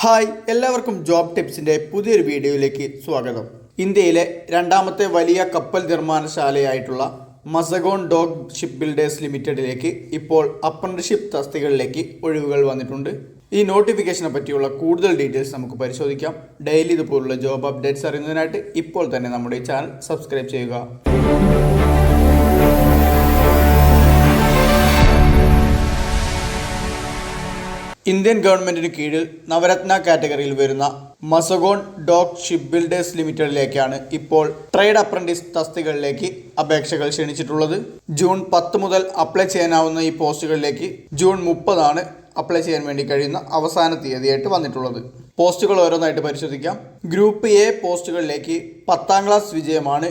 Hi എല്ലാവർക്കും job ടിപ്സിന്റെ പുതിയൊരു വീഡിയോയിലേക്ക് സ്വാഗതം. ഇന്ത്യയിലെ രണ്ടാമത്തെ വലിയ കപ്പൽ നിർമ്മാണശാലയായിട്ടുള്ള മസഗോൺ ഡോഗ് ഷിപ്പ് ബിൽഡേഴ്സ് ലിമിറ്റഡിലേക്ക് ഇപ്പോൾ അപ്രന്റിഷിപ്പ് തസ്തികളിലേക്ക് ഒഴിവുകൾ വന്നിട്ടുണ്ട്. ഈ നോട്ടിഫിക്കേഷനെ പറ്റിയുള്ള കൂടുതൽ ഡീറ്റെയിൽസ് നമുക്ക് പരിശോധിക്കാം. ഡെയിലി ഇതുപോലുള്ള ജോബ് അപ്ഡേറ്റ്സ് അറിയുന്നതിനായിട്ട് ഇപ്പോൾ തന്നെ നമ്മുടെ ഈ ചാനൽ സബ്സ്ക്രൈബ് ചെയ്യുക. ഇന്ത്യൻ ഗവൺമെന്റിന് കീഴിൽ നവരത്ന കാറ്റഗറിയിൽ വരുന്ന മസഗോൺ ഡോക് ഷിപ്പ് ബിൽഡേഴ്സ് ലിമിറ്റഡിലേക്കാണ് ഇപ്പോൾ ട്രേഡ് അപ്രന്റീസ് തസ്തികകളിലേക്ക് അപേക്ഷകൾ ക്ഷണിച്ചിട്ടുള്ളത്. ജൂൺ പത്ത് മുതൽ അപ്ലൈ ചെയ്യാനാവുന്ന ഈ പോസ്റ്റുകളിലേക്ക് ജൂൺ മുപ്പതാണ് അപ്ലൈ ചെയ്യാൻ വേണ്ടി കഴിയുന്ന അവസാന തീയതിയായിട്ട് വന്നിട്ടുള്ളത്. പോസ്റ്റുകൾ ഓരോന്നായിട്ട് പരിശോധിക്കാം. ഗ്രൂപ്പ് എ പോസ്റ്റുകളിലേക്ക് പത്താം ക്ലാസ് വിജയമാണ്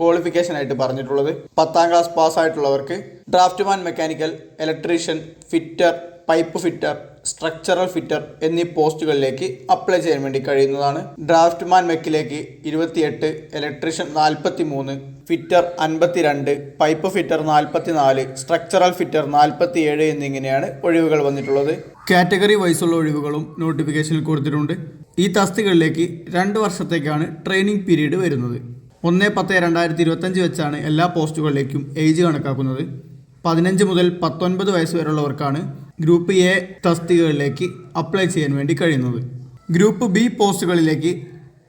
ക്വാളിഫിക്കേഷൻ ആയിട്ട് പറഞ്ഞിട്ടുള്ളത്. പത്താം class പാസ്സായിട്ടുള്ളവർക്ക് draughtsman mechanical electrician fitter pipe fitter structural fitter എന്നീ പോസ്റ്റുകളിലേക്ക് അപ്ലൈ ചെയ്യാൻ വേണ്ടി കഴിയുന്നതാണ്. ഡ്രാഫ്റ്റ്മാൻ മെക്കിലേക്ക് ഇരുപത്തിയെട്ട് ഇലക്ട്രീഷ്യൻ നാൽപ്പത്തി മൂന്ന് ഫിറ്റർ അൻപത്തിരണ്ട് പൈപ്പ് ഫിറ്റർ നാൽപ്പത്തി നാല് സ്ട്രക്ചറൽ ഫിറ്റർ നാൽപ്പത്തി ഏഴ് എന്നിങ്ങനെയാണ് ഒഴിവുകൾ വന്നിട്ടുള്ളത്. കാറ്റഗറി വൈസുള്ള ഒഴിവുകളും നോട്ടിഫിക്കേഷനിൽ കൊടുത്തിട്ടുണ്ട്. ഈ തസ്തികളിലേക്ക് രണ്ട് വർഷത്തേക്കാണ് ട്രെയിനിങ് പീരീഡ് വരുന്നത്. ഒന്ന് പത്ത് രണ്ടായിരത്തി ഇരുപത്തഞ്ച് വെച്ചാണ് എല്ലാ പോസ്റ്റുകളിലേക്കും ഏജ് കണക്കാക്കുന്നത്. പതിനഞ്ച് മുതൽ പത്തൊൻപത് വയസ്സ് വരെയുള്ളവർക്കാണ് ഗ്രൂപ്പ് എ തസ്തികകളിലേക്ക് അപ്ലൈ ചെയ്യാൻ വേണ്ടി കഴിയുന്നത്. ഗ്രൂപ്പ് ബി പോസ്റ്റുകളിലേക്ക്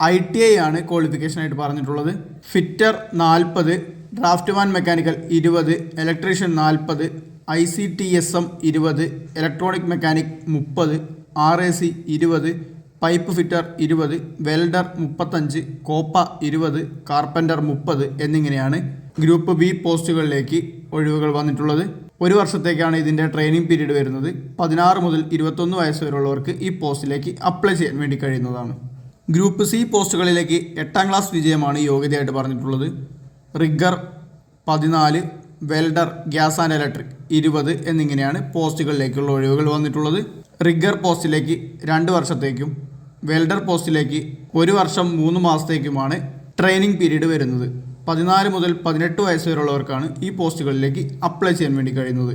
ഐ ടി ഐ ആണ് ക്വാളിഫിക്കേഷനായിട്ട് പറഞ്ഞിട്ടുള്ളത്. ഫിറ്റർ നാൽപ്പത് ഡ്രാഫ്റ്റ്മാൻ മെക്കാനിക്കൽ ഇരുപത് ഇലക്ട്രീഷ്യൻ നാൽപ്പത് I C T S M ഇരുപത് ഇലക്ട്രോണിക് മെക്കാനിക് മുപ്പത് ആർ എ സി ഇരുപത് പൈപ്പ് ഫിറ്റർ ഇരുപത് വെൽഡർ മുപ്പത്തഞ്ച് കോപ്പ ഇരുപത് കാർപ്പന്റർ മുപ്പത് എന്നിങ്ങനെയാണ് ഗ്രൂപ്പ് ബി പോസ്റ്റുകളിലേക്ക് ഒഴിവുകൾ വന്നിട്ടുള്ളത്. ഒരു വർഷത്തേക്കാണ് ഇതിന്റെ ട്രെയിനിങ് പീരീഡ് വരുന്നത്. പതിനാറ് മുതൽ ഇരുപത്തൊന്ന് വയസ്സ് വരെയുള്ളവർക്ക് ഈ പോസ്റ്റിലേക്ക് അപ്ലൈ ചെയ്യാൻ വേണ്ടി കഴിയുന്നതാണ്. ഗ്രൂപ്പ് സി പോസ്റ്റുകളിലേക്ക് എട്ടാം ക്ലാസ് വിജയമാണ് യോഗ്യതയായിട്ട് പറഞ്ഞിട്ടുള്ളത്. റിഗർ പതിനാല് വെൽഡർ ഗ്യാസ് ആൻഡ് ഇലക്ട്രിക് ഇരുപത് എന്നിങ്ങനെയാണ് പോസ്റ്റുകളിലേക്കുള്ള ഒഴിവുകൾ വന്നിട്ടുള്ളത്. റിഗർ പോസ്റ്റിലേക്ക് രണ്ട് വർഷത്തേക്കും വെൽഡർ പോസ്റ്റിലേക്ക് ഒരു വർഷം മൂന്ന് മാസത്തേക്കുമാണ് ട്രെയിനിങ് പീരീഡ് വരുന്നത്. പതിനാല് മുതൽ പതിനെട്ട് വയസ്സ് വരെയുള്ളവർക്കാണ് ഈ പോസ്റ്റുകളിലേക്ക് അപ്ലൈ ചെയ്യാൻ വേണ്ടി കഴിയുന്നത്.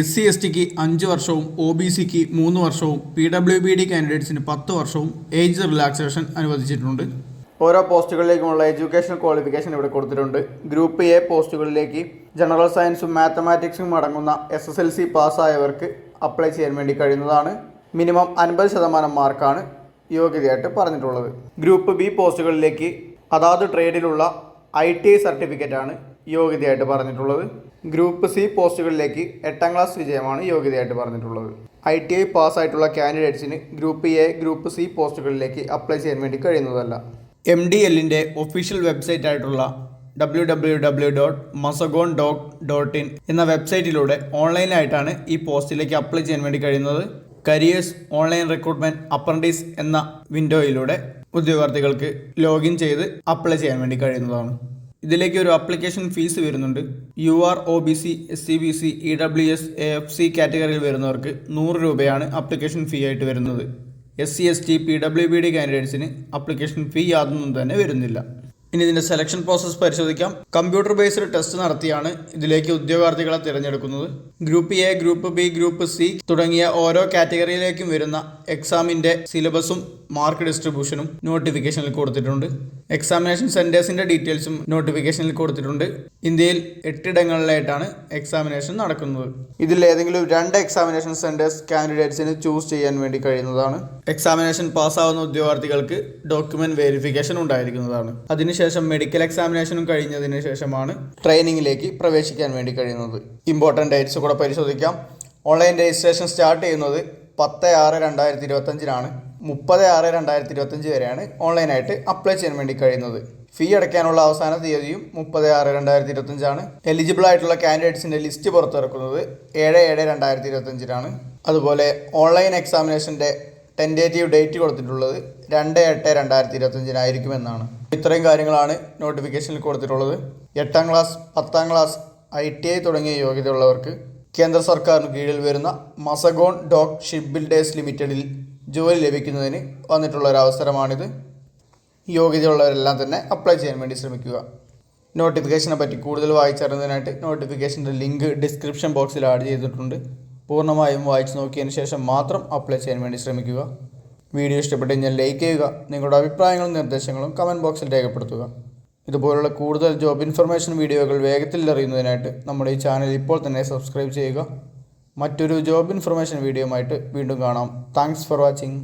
എസ് സി എസ് ടിക്ക് അഞ്ച് വർഷവും ഒ ബി സിക്ക് മൂന്ന് വർഷവും പി ഡബ്ല്യു ബി ഡി കാൻഡിഡേറ്റ്സിന് പത്ത് വർഷവും ഏജ് റിലാക്സേഷൻ അനുവദിച്ചിട്ടുണ്ട്. ഓരോ പോസ്റ്റുകളിലേക്കുമുള്ള എഡ്യൂക്കേഷണൽ ക്വാളിഫിക്കേഷൻ ഇവിടെ കൊടുത്തിട്ടുണ്ട്. ഗ്രൂപ്പ് എ പോസ്റ്റുകളിലേക്ക് ജനറൽ സയൻസും മാത്തമാറ്റിക്സും അടങ്ങുന്ന എസ് എസ് എൽ സി പാസ്സായവർക്ക് അപ്ലൈ ചെയ്യാൻ വേണ്ടി കഴിയുന്നതാണ്. മിനിമം അൻപത് ശതമാനം മാർക്കാണ് യോഗ്യതയായിട്ട് പറഞ്ഞിട്ടുള്ളത്. ഗ്രൂപ്പ് ബി പോസ്റ്റുകളിലേക്ക് അതാത് ട്രേഡിലുള്ള ഐ ടി ഐ സർട്ടിഫിക്കറ്റാണ് യോഗ്യതയായിട്ട് പറഞ്ഞിട്ടുള്ളത്. ഗ്രൂപ്പ് സി പോസ്റ്റുകളിലേക്ക് എട്ടാം ക്ലാസ് വിജയമാണ് യോഗ്യതയായിട്ട് പറഞ്ഞിട്ടുള്ളത്. ഐ ടി ഐ പാസ്സായിട്ടുള്ള കാൻഡിഡേറ്റ്സിന് ഗ്രൂപ്പ് എ ഗ്രൂപ്പ് സി പോസ്റ്റുകളിലേക്ക് അപ്ലൈ ചെയ്യാൻ വേണ്ടി കഴിയുന്നതല്ല. എം ഡി എല്ലിന്റെ ഒഫീഷ്യൽ വെബ്സൈറ്റ് ആയിട്ടുള്ള W W W dot Mazagon dot dot in എന്ന വെബ്സൈറ്റിലൂടെ ഓൺലൈനായിട്ടാണ് ഈ പോസ്റ്റിലേക്ക് അപ്ലൈ ചെയ്യാൻ വേണ്ടി കഴിയുന്നത്. കരിയേഴ്സ് ഓൺലൈൻ റിക്രൂട്ട്മെന്റ് അപ്രന്റീസ് എന്ന വിൻഡോയിലൂടെ ഉദ്യോഗാർത്ഥികൾക്ക് ലോഗിൻ ചെയ്ത് അപ്ലൈ ചെയ്യാൻ വേണ്ടി കഴിയുന്നതാണ്. ഇതിലേക്ക് ഒരു അപ്ലിക്കേഷൻ ഫീസ് വരുന്നുണ്ട്. U R O B C S C B C E W S A F C കാറ്റഗറിയിൽ വരുന്നവർക്ക് നൂറ് രൂപയാണ് അപ്ലിക്കേഷൻ ഫീ ആയിട്ട് വരുന്നത്. S C S T P W B D കാൻഡിഡേറ്റ്സിന് application fee യാതൊന്നും തന്നെ വരുന്നില്ല. ഇനി ഇതിന്റെ സെലക്ഷൻ പ്രോസസ്സ് പരിശോധിക്കാം. കമ്പ്യൂട്ടർ ബേസ്ഡ് ടെസ്റ്റ് നടത്തിയാണ് ഇതിലേക്ക് ഉദ്യോഗാർത്ഥികളെ തിരഞ്ഞെടുക്കുന്നത്. Group A group B group C തുടങ്ങിയ ഓരോ കാറ്റഗറിയിലേക്കും വരുന്ന എക്സാമിന്റെ സിലബസും മാർക്ക് ഡിസ്ട്രിബ്യൂഷനും നോട്ടിഫിക്കേഷനിൽ കൊടുത്തിട്ടുണ്ട്. എക്സാമിനേഷൻ സെന്റേഴ്സിന്റെ ഡീറ്റെയിൽസും നോട്ടിഫിക്കേഷനിൽ കൊടുത്തിട്ടുണ്ട്. ഇന്ത്യയിൽ എട്ടിടങ്ങളിലായിട്ടാണ് എക്സാമിനേഷൻ നടക്കുന്നത്. ഇതിൽ ഏതെങ്കിലും രണ്ട് എക്സാമിനേഷൻ സെന്റേഴ്സ് കാൻഡിഡേറ്റ്സിന് ചൂസ് ചെയ്യാൻ വേണ്ടി കഴിയുന്നതാണ്. എക്സാമിനേഷൻ പാസ്സാവുന്ന ഉദ്യോഗാർത്ഥികൾക്ക് ഡോക്യുമെന്റ് വെരിഫിക്കേഷൻ ഉണ്ടായിരിക്കുന്നതാണ്. അതിനുശേഷം മെഡിക്കൽ എക്സാമിനേഷനും കഴിഞ്ഞതിന് ശേഷമാണ് ട്രെയിനിങ്ങിലേക്ക് പ്രവേശിക്കാൻ വേണ്ടി കഴിയുന്നത്. ഇമ്പോർട്ടന്റ് ഡേറ്റ്സ് കൂടെ പരിശോധിക്കാം. ഓൺലൈൻ രജിസ്ട്രേഷൻ സ്റ്റാർട്ട് ചെയ്യുന്നത് പത്ത് ആറ് രണ്ടായിരത്തി ഇരുപത്തഞ്ചിനാണ്. മുപ്പത് ആറ് രണ്ടായിരത്തി ഇരുപത്തഞ്ച് വരെയാണ് ഓൺലൈനായിട്ട് അപ്ലൈ ചെയ്യാൻ വേണ്ടി കഴിയുന്നത്. ഫീ അടയ്ക്കാനുള്ള അവസാന തീയതിയും മുപ്പത് ആറ് രണ്ടായിരത്തി ഇരുപത്തഞ്ചാണ് എലിജിബിൾ ആയിട്ടുള്ള കാൻഡിഡേറ്റ്സിന്റെ ലിസ്റ്റ് പുറത്തിറക്കുന്നത് ഏഴ് ഏഴ് രണ്ടായിരത്തി ഇരുപത്തഞ്ചിനാണ് അതുപോലെ ഓൺലൈൻ എക്സാമിനേഷന്റെ ടെന്റേറ്റീവ് ഡേറ്റ് കൊടുത്തിട്ടുള്ളത് രണ്ട് എട്ട് രണ്ടായിരത്തി ഇരുപത്തഞ്ചിനായിരിക്കുമെന്നാണ് ഇത്രയും കാര്യങ്ങളാണ് നോട്ടിഫിക്കേഷനിൽ കൊടുത്തിട്ടുള്ളത്. എട്ടാം ക്ലാസ് പത്താം ക്ലാസ് ഐ ടി ഐ തുടങ്ങിയ യോഗ്യതയുള്ളവർക്ക് കേന്ദ്ര സർക്കാരിന് കീഴിൽ വരുന്ന മസഗോൺ ഡോക് ഷിപ്പ് ബിൽഡേഴ്സ് ലിമിറ്റഡിൽ ജോലി ലഭിക്കുന്നതിന് വന്നിട്ടുള്ള ഒരു അവസരമാണിത് യോഗ്യതയുള്ളവരെല്ലാം തന്നെ അപ്ലൈ ചെയ്യാൻ വേണ്ടി ശ്രമിക്കുക. നോട്ടിഫിക്കേഷനെ പറ്റി കൂടുതൽ വായിച്ചറിയുന്നതിനായിട്ട് നോട്ടിഫിക്കേഷന്റെ ലിങ്ക് ഡിസ്ക്രിപ്ഷൻ ബോക്സിൽ ആഡ് ചെയ്തിട്ടുണ്ട്. പൂർണമായും വായിച്ചു നോക്കിയതിന് ശേഷം മാത്രം അപ്ലൈ ചെയ്യാൻ വേണ്ടി ശ്രമിക്കുക. വീഡിയോ ഇഷ്ടപ്പെട്ട് കഴിഞ്ഞാൽ ലൈക്ക് ചെയ്യുക. നിങ്ങളുടെ അഭിപ്രായങ്ങളും നിർദ്ദേശങ്ങളും കമന്റ് ബോക്സിൽ രേഖപ്പെടുത്തുക. ഇതുപോലുള്ള കൂടുതൽ ജോബ് ഇൻഫർമേഷൻ വീഡിയോകൾ വേഗത്തിൽ അറിയുന്നതിനായിട്ട് നമ്മുടെ ഈ ചാനൽ ഇപ്പോൾ തന്നെ സബ്സ്ക്രൈബ് ചെയ്യുക. മറ്റൊരു ജോബ് ഇൻഫർമേഷൻ വീഡിയോയുമായിട്ട് വീണ്ടും കാണാം. Thanks for watching